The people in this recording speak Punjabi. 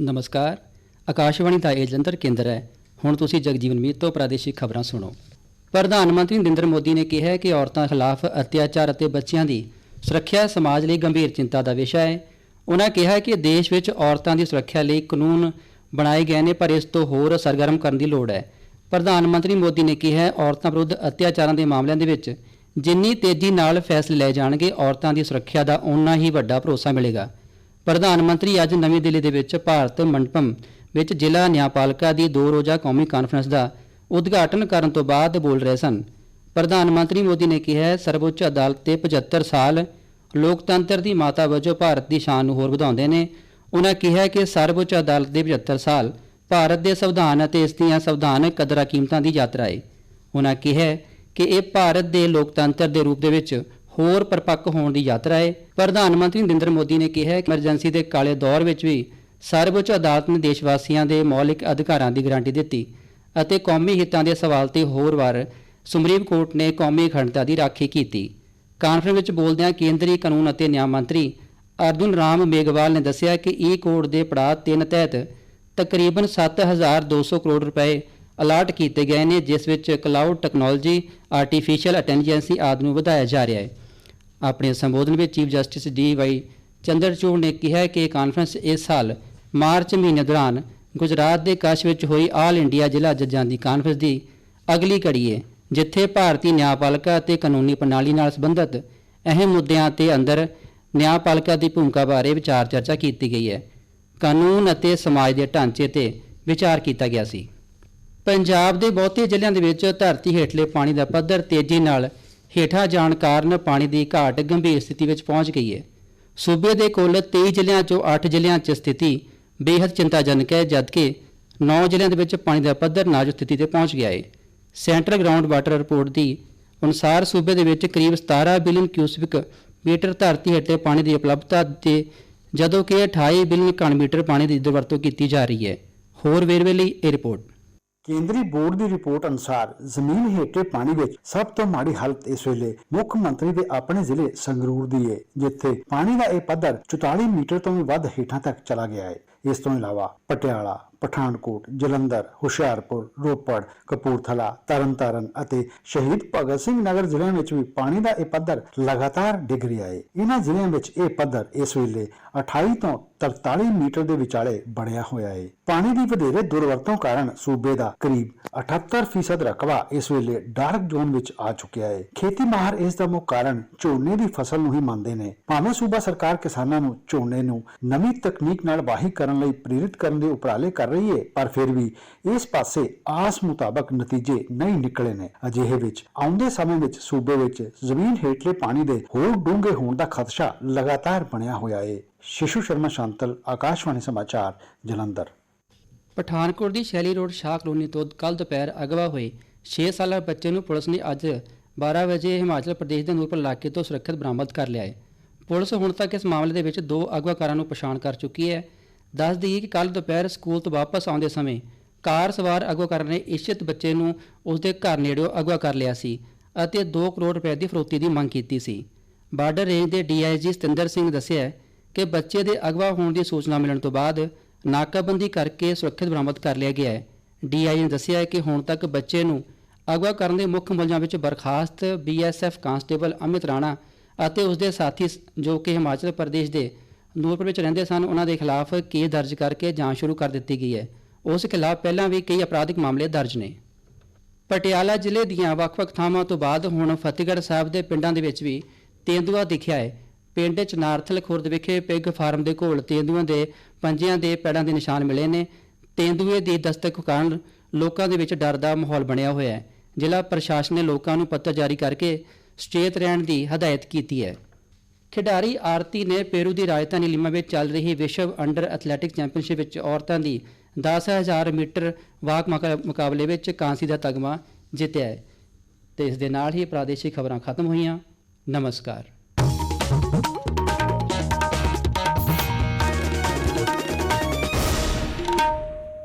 ਨਮਸਕਾਰ। ਆਕਾਸ਼ਵਾਣੀ ਦਾ ਇਹ ਜਲੰਧਰ ਕੇਂਦਰ ਹੈ। ਹੁਣ ਤੁਸੀਂ ਜਗਜੀਵਨ ਮੀਤ ਤੋਂ ਪ੍ਰਾਦੇਸ਼ਿਕ ਖਬਰਾਂ ਸੁਣੋ। ਪ੍ਰਧਾਨ ਮੰਤਰੀ ਨਰਿੰਦਰ ਮੋਦੀ ਨੇ ਕਿਹਾ ਹੈ ਕਿ ਔਰਤਾਂ ਖਿਲਾਫ ਅਤਿਆਚਾਰ ਅਤੇ ਬੱਚਿਆਂ ਦੀ ਸੁਰੱਖਿਆ ਸਮਾਜ ਲਈ ਗੰਭੀਰ ਚਿੰਤਾ ਦਾ ਵਿਸ਼ਾ ਹੈ। ਉਹਨਾਂ ਕਿਹਾ ਕਿ ਦੇਸ਼ ਵਿੱਚ ਔਰਤਾਂ ਦੀ ਸੁਰੱਖਿਆ ਲਈ ਕਾਨੂੰਨ ਬਣਾਏ ਗਏ ਨੇ, ਪਰ ਇਸ ਤੋਂ ਹੋਰ ਸਰਗਰਮ ਕਰਨ ਦੀ ਲੋੜ ਹੈ। ਪ੍ਰਧਾਨ ਮੰਤਰੀ ਮੋਦੀ ਨੇ ਕਿਹਾ ਔਰਤਾਂ ਵਿਰੁੱਧ ਅਤਿਆਚਾਰਾਂ ਦੇ ਮਾਮਲਿਆਂ ਦੇ ਵਿੱਚ ਜਿੰਨੀ ਤੇਜ਼ੀ ਨਾਲ ਫੈਸਲੇ ਲਏ ਜਾਣਗੇ, ਔਰਤਾਂ ਦੀ ਸੁਰੱਖਿਆ ਦਾ ਓਨਾ ਹੀ ਵੱਡਾ ਭਰੋਸਾ ਮਿਲੇਗਾ। ਪ੍ਰਧਾਨ ਮੰਤਰੀ ਅੱਜ ਨਵੀਂ ਦਿੱਲੀ ਦੇ ਵਿੱਚ ਭਾਰਤ ਮੰਡਪਮ ਵਿੱਚ ਜ਼ਿਲ੍ਹਾ ਨਿਆਂਪਾਲਿਕਾ ਦੀ ਦੋ ਰੋਜ਼ਾ ਕੌਮੀ ਕਾਨਫਰੰਸ ਦਾ ਉਦਘਾਟਨ ਕਰਨ ਤੋਂ ਬਾਅਦ ਬੋਲ ਰਹੇ ਸਨ। ਪ੍ਰਧਾਨ ਮੰਤਰੀ ਮੋਦੀ ਨੇ ਕਿਹਾ, ਸਰਵਉੱਚ ਅਦਾਲਤ ਦੇ 75 ਸਾਲ ਲੋਕਤੰਤਰ ਦੀ ਮਾਤਾ ਵਜੋਂ ਭਾਰਤ ਦੀ ਸ਼ਾਨ ਨੂੰ ਹੋਰ ਵਧਾਉਂਦੇ ਨੇ। ਉਹਨਾਂ ਕਿਹਾ ਕਿ ਸਰਵਉੱਚ ਅਦਾਲਤ ਦੇ 75 ਸਾਲ ਭਾਰਤ ਦੇ ਸੰਵਿਧਾਨ ਅਤੇ ਇਸ ਦੀਆਂ ਸੰਵਿਧਾਨਕ ਕਦਰਾਂ ਕੀਮਤਾਂ ਦੀ ਯਾਤਰਾ ਹੈ ਉਹਨਾਂ ਕਿਹਾ ਕਿ ਇਹ ਭਾਰਤ ਦੇ ਲੋਕਤੰਤਰ ਦੇ ਰੂਪ ਦੇ ਵਿੱਚ ਹੋਰ ਪਰਪੱਕ ਹੋਣ ਦੀ ਯਾਤਰਾ ਹੈ ਪ੍ਰਧਾਨ ਮੰਤਰੀ ਨਰਿੰਦਰ ਮੋਦੀ ਨੇ ਕਿਹਾ ਕਿ ਐਮਰਜੈਂਸੀ ਦੇ ਕਾਲੇ ਦੌਰ ਵਿੱਚ ਵੀ ਸਰਵਉੱਚ ਅਦਾਲਤ ਨੇ ਦੇਸ਼ ਵਾਸੀਆਂ ਦੇ ਮੌਲਿਕ ਅਧਿਕਾਰਾਂ ਦੀ ਗਾਰੰਟੀ ਦਿੱਤੀ ਅਤੇ ਕੌਮੀ ਹਿੱਤਾਂ ਦੇ ਸਵਾਲ ਤੇ ਹੋਰ ਵਾਰ ਸੁਪਰੀਮ ਕੋਰਟ ਨੇ ਕੌਮੀ ਅਖੰਡਤਾ ਦੀ ਰਾਖੀ ਕੀਤੀ। ਕਾਨਫਰੰਸ ਵਿੱਚ ਬੋਲਦਿਆਂ ਕੇਂਦਰੀ ਕਾਨੂੰਨ ਅਤੇ ਨਿਆਂ ਮੰਤਰੀ ਅਰਜੁਨ ਰਾਮ ਮੇਗਵਾਲ ਨੇ ਦੱਸਿਆ ਕਿ ਈ ਕੋਡ ਦੇ ਪੜਾਅ 3 ਤਹਿਤ ਤਕਰੀਬਨ 7200 ਕਰੋੜ ਰੁਪਏ ਅਲਾਟ ਕੀਤੇ ਗਏ ਨੇ, ਜਿਸ ਵਿੱਚ ਕਲਾਊਡ ਟੈਕਨੋਲੋਜੀ ਆਰਟੀਫੀਸ਼ੀਅਲ ਇੰਟੈਲੀਜੈਂਸੀ ਆਦਿ ਨੂੰ ਵਧਾਇਆ ਜਾ ਰਿਹਾ ਹੈ। ਆਪਣੇ ਸੰਬੋਧਨ ਵਿੱਚ chief justice D Y Chandrachud ਨੇ ਕਿਹਾ ਕਿ ਇਹ ਕਾਨਫਰੰਸ ਇਸ ਸਾਲ ਮਾਰਚ ਮਹੀਨੇ ਦੌਰਾਨ ਗੁਜਰਾਤ ਦੇ ਕਸ਼ ਵਿੱਚ ਹੋਈ ਆਲ ਇੰਡੀਆ ਜ਼ਿਲ੍ਹਾ ਜੱਜਾਂ ਦੀ ਕਾਨਫਰੰਸ ਦੀ ਅਗਲੀ ਕੜੀ ਹੈ ਜਿੱਥੇ ਭਾਰਤੀ ਨਿਆਂਪਾਲਿਕਾ ਅਤੇ ਕਾਨੂੰਨੀ ਪ੍ਰਣਾਲੀ ਨਾਲ ਸੰਬੰਧਿਤ ਅਹਿਮ ਮੁੱਦਿਆਂ ਤੇ ਅੰਦਰ ਨਿਆਂਪਾਲਿਕਾ ਦੀ ਭੂਮਿਕਾ ਬਾਰੇ ਵਿਚਾਰ ਚਰਚਾ ਕੀਤੀ ਗਈ ਹੈ ਕਾਨੂੰਨ ਅਤੇ ਸਮਾਜ ਦੇ ਢਾਂਚੇ ਤੇ ਵਿਚਾਰ ਕੀਤਾ ਗਿਆ ਸੀ। ਪੰਜਾਬ ਦੇ ਬਹੁਤੇ ਜ਼ਿਲ੍ਹਿਆਂ ਦੇ ਵਿੱਚ ਧਰਤੀ ਹੇਠਲੇ ਪਾਣੀ ਦਾ ਪੱਧਰ ਤੇਜ਼ੀ ਨਾਲ ਹੇਠਾਂ ਜਾਣ ਕਾਰਨ ਪਾਣੀ ਦੀ ਘਾਟ ਗੰਭੀਰ ਸਥਿਤੀ ਵਿੱਚ ਪਹੁੰਚ ਗਈ ਹੈ। ਸੂਬੇ ਦੇ ਕੁੱਲ 23 ਜ਼ਿਲ੍ਹਿਆਂ ਚੋਂ 8 ਜ਼ਿਲ੍ਹਿਆਂ 'ਚ ਸਥਿਤੀ ਬੇहद ਚਿੰਤਾਜਨਕ ਹੈ, ਜਦਕਿ 9 ਜ਼ਿਲ੍ਹਿਆਂ ਦੇ ਵਿੱਚ ਪਾਣੀ ਦਾ ਪੱਧਰ ਨਾਜ਼ੁਕ ਸਥਿਤੀ ਤੇ ਪਹੁੰਚ ਗਿਆ ਹੈ। ਸੈਂਟਰਲ ਗਰਾਊਂਡ ਵਾਟਰ ਰਿਪੋਰਟ ਦੀ ਅਨੁਸਾਰ ਸੂਬੇ ਦੇ ਵਿੱਚ ਕਰੀਬ 17 ਬਿਲੀਅਨ ਕਿਊਸਿਕ ਮੀਟਰ ਧਰਤੀ ਹੇਠਲੇ ਪਾਣੀ ਦੀ ਉਪਲਬਧਤਾ ਤੇ ਜਦੋਂ ਕਿ 28 ਬਿਲੀਅਨ ਘਣ ਮੀਟਰ ਪਾਣੀ ਦੀ ਦੁਰਵਰਤੋਂ ਕੀਤੀ ਜਾ ਰਹੀ ਹੈ। ਹੋਰ ਵੇਰਵੇ ਲਈ ਇਹ ਰਿਪੋਰਟ। ਕੇਂਦਰੀ ਬੋਰਡ ਦੀ ਰਿਪੋਰਟ ਅਨੁਸਾਰ ਜ਼ਮੀਨ ਹੇਠੇ ਪਾਣੀ ਵਿੱਚ ਸਭ ਤੋਂ ਮਾੜੀ ਹਾਲਤ ਇਸ ਵੇਲੇ ਮੁੱਖ ਮੰਤਰੀ ਦੇ ਆਪਣੇ ਜ਼ਿਲ੍ਹੇ ਸੰਗਰੂਰ ਦੀ ਹੈ ਜਿੱਥੇ ਪਾਣੀ ਦਾ ਇਹ ਪੱਧਰ 44 ਮੀਟਰ ਤੋਂ ਵੀ ਵੱਧ ਹੇਠਾਂ ਤੱਕ ਚਲਾ ਗਿਆ ਹੈ ਇਸ ਤੋਂ ਇਲਾਵਾ ਪਟਿਆਲਾ ਪਠਾਨਕੋਟ, ਜਲੰਧਰ, ਹੁਸ਼ਿਆਰਪੁਰ, ਰੋਪੜ, ਕਪੂਰਥਲਾ, ਤਰਨਤਾਰਨ ਅਤੇ ਸ਼ਹੀਦ ਭਗਤ ਸਿੰਘ ਨਗਰ ਜ਼ਿਲ੍ਹਿਆਂ ਵਿੱਚ ਵੀ ਪਾਣੀ ਦਾ ਇਹ ਪੱਧਰ ਲਗਾਤਾਰ ਡਿੱਗ ਰਿਹਾ ਹੈ ਇਹਨਾਂ ਜ਼ਿਲ੍ਹਿਆਂ ਵਿੱਚ ਇਹ ਪੱਧਰ ਇਸ ਵੇਲੇ 28 ਤੋਂ 43 ਮੀਟਰ ਦੇ ਵਿਚਾਲੇ ਬਣਿਆ ਹੋਇਆ ਹੈ ਪਾਣੀ ਦੀ ਵਧੇਰੇ ਦੁਰਵਰਤੋਂ ਕਾਰਨ ਸੂਬੇ ਦਾ ਕਰੀਬ 78% ਰਕਬਾ ਇਸ ਵੇਲੇ ਡਾਰਕ ਜ਼ੋਨ ਵਿੱਚ ਆ ਚੁੱਕਿਆ ਹੈ ਖੇਤੀ ਮਾਹਰ ਇਸ ਦਾ ਮੁੱਖ ਕਾਰਨ ਝੋਨੇ ਦੀ ਫਸਲ ਨੂੰ ਹੀ ਮੰਨਦੇ ਨੇ। ਭਾਵੇਂ ਸੂਬਾ ਸਰਕਾਰ ਕਿਸਾਨਾਂ ਨੂੰ ਝੋਨੇ ਨੂੰ ਨਵੀਂ ਤਕਨੀਕ ਨਾਲ ਵਾਹੀ ਕਰਨ ਲਈ ਪ੍ਰੇਰਿਤ ਕਰਨ ਦੇ ਉਪਰਾਲੇ ਕਰ ਰਹੀ ਹੈ ਪਰ ਫਿਰ ਵੀ ਇਸ ਪਾਸੇ ਆਸ ਮੁਤਾਬਕ ਨਤੀਜੇ ਨਹੀਂ ਨਿਕਲੇ ਨੇ। ਅਜਿਹੇ ਵਿੱਚ ਆਉਂਦੇ ਸਮੇਂ ਵਿੱਚ ਸੂਬੇ ਵਿੱਚ ਜ਼ਮੀਨ ਹੇਠਲੇ ਪਾਣੀ ਦੇ ਹੋਰ ਡੂੰਘੇ ਹੋਣ ਦਾ ਖਦਸ਼ਾ ਲਗਾਤਾਰ ਬਣਿਆ ਹੋਇਆ ਹੈ ਸ਼ਿਸ਼ੂ ਸ਼ਰਮਾ ਸ਼ਾਂਤਲ, ਆਕਾਸ਼ਵਾਣੀ ਸਮਾਚਾਰ, ਜਲੰਧਰ। ਪਠਾਨਕੋਟ ਦੀ ਸ਼ੈਲੀ ਰੋਡ ਸ਼ਾਹ ਕਲੋਨੀ ਤੋਂ ਕੱਲ ਦੁਪਹਿਰ ਅਗਵਾ ਹੋਏ 6 ਸਾਲਾ ਬੱਚੇ ਨੂੰ ਪੁਲਿਸ ਨੇ ਅੱਜ 12 ਵਜੇ ਹਿਮਾਚਲ ਪ੍ਰਦੇਸ਼ ਦੇ ਨੂਰਪੁਰ ਇਲਾਕੇ ਤੋਂ ਸੁਰੱਖਿਅਤ ਬਰਾਮਦ ਕਰ ਲਿਆ ਹੈ ਪੁਲਿਸ ਹੁਣ ਤੱਕ ਇਸ ਮਾਮਲੇ ਦੇ ਵਿੱਚ ਦੋ ਅਗਵਾਕਾਰਾਂ ਨੂੰ ਪਛਾਣ ਕਰ ਚੁੱਕੀ ਹੈ। ਦੱਸ ਦਈਏ ਕਿ ਕੱਲ ਦੁਪਹਿਰ ਸਕੂਲ ਤੋਂ ਵਾਪਸ ਆਉਂਦੇ ਸਮੇਂ ਕਾਰ ਸਵਾਰ ਅਗਵਾ ਕਰਨ ਨੇ ਇਸ਼ਿਤ ਬੱਚੇ ਨੂੰ ਉਸਦੇ ਘਰ ਨੇੜਿਓਂ ਅਗਵਾ ਕਰ ਲਿਆ ਸੀ ਅਤੇ 2 ਕਰੋੜ ਰੁਪਏ ਦੀ ਫਰੋਤੀ ਦੀ ਮੰਗ ਕੀਤੀ ਸੀ। ਬਾਰਡਰ ਰੇਂਜ ਦੇ ਡੀਆਈਜੀ ਸਤਿੰਦਰ ਸਿੰਘ ਦੱਸਿਆ ਕਿ ਬੱਚੇ ਦੇ ਅਗਵਾ ਹੋਣ ਦੀ ਸੂਚਨਾ ਮਿਲਣ ਤੋਂ ਬਾਅਦ ਨਾਕਾਬੰਦੀ ਕਰਕੇ ਸੁਰੱਖਿਅਤ ਬਰਾਮਦ ਕਰ ਲਿਆ ਗਿਆ ਹੈ। ਡੀਆਈਜੀ ਨੇ ਦੱਸਿਆ ਕਿ ਹੁਣ ਤੱਕ ਬੱਚੇ ਨੂੰ ਅਗਵਾ ਕਰਨ ਦੇ ਮੁੱਖ ਮੁਲਜ਼ਮਾਂ ਵਿੱਚ ਬਰਖਾਸਤ ਬੀਐਸਐਫ ਕਾਂਸਟੇਬਲ ਅਮਿਤ ਰਾਣਾ ਅਤੇ ਉਸਦੇ ਸਾਥੀ ਜੋ ਕਿ ਹਿਮਾਚਲ ਪ੍ਰਦੇਸ਼ ਦੇ ਨੂਰਪੁਰ ਵਿੱਚ ਰਹਿੰਦੇ ਸਨ, ਉਹਨਾਂ ਦੇ ਖਿਲਾਫ ਕੇਸ ਦਰਜ ਕਰਕੇ ਜਾਂਚ ਸ਼ੁਰੂ ਕਰ ਦਿੱਤੀ ਗਈ ਹੈ। ਉਸ ਖਿਲਾਫ ਪਹਿਲਾਂ ਵੀ ਕਈ ਅਪਰਾਧਿਕ ਮਾਮਲੇ ਦਰਜ ਨੇ। ਪਟਿਆਲਾ ਜ਼ਿਲ੍ਹੇ ਦੀਆਂ ਵੱਖ-ਵੱਖ ਥਾਵਾਂ ਤੋਂ ਬਾਅਦ ਹੁਣ ਫਤਿਹਗੜ੍ਹ ਸਾਹਿਬ ਦੇ ਪਿੰਡਾਂ ਦੇ ਵਿੱਚ ਵੀ ਤੇਂਦੂਆ ਦਿਖਿਆ ਹੈ। ਪਿੰਡ ਚਨਾਰਥਲ ਖੁਰਦ ਵਿਖੇ ਪਿਗ ਫਾਰਮ ਦੇ ਕੋਲ ਤੇਂਦੂਆਂ ਦੇ ਪੰਜਿਆਂ ਦੇ ਪੈੜਾਂ ਦੇ ਨਿਸ਼ਾਨ ਮਿਲੇ ਨੇ। ਤੇਂਦੂਏ ਦੀ ਦਸਤਕ ਕਾਰਨ ਲੋਕਾਂ ਦੇ ਵਿੱਚ ਡਰ ਦਾ ਮਾਹੌਲ ਬਣਿਆ ਹੋਇਆ ਹੈ। ਜ਼ਿਲ੍ਹਾ ਪ੍ਰਸ਼ਾਸਨ ਨੇ ਲੋਕਾਂ ਨੂੰ ਪੱਤਰ ਜਾਰੀ ਕਰਕੇ ਸੁਚੇਤ ਰਹਿਣ ਦੀ ਹਦਾਇਤ ਕੀਤੀ ਹੈ। ਖਿਡਾਰੀ ਆਰਤੀ ਨੇ ਪੇਰੂ ਦੀ ਰਾਜਧਾਨੀ ਲਿਮਾ ਵਿੱਚ ਚੱਲ ਰਹੀ ਵਿਸ਼ਵ ਅੰਡਰ ਐਥਲੈਟਿਕ ਚੈਂਪੀਅਨਸ਼ਿਪ ਵਿੱਚ ਔਰਤਾਂ ਦੀ 10000 ਮੀਟਰ ਵਾਕ ਮੁਕਾ- ਮੁਕਾਬਲੇ ਵਿੱਚ ਕਾਂਸੀ ਦਾ ਤਗਮਾ ਜਿੱਤਿਆ ਹੈ। ਤੇ ਇਸ ਦੇ ਨਾਲ ਹੀ ਪ੍ਰਾਦੇਸ਼ਿਕ ਖਬਰਾਂ ਖਤਮ ਹੋਈਆਂ। ਨਮਸਕਾਰ।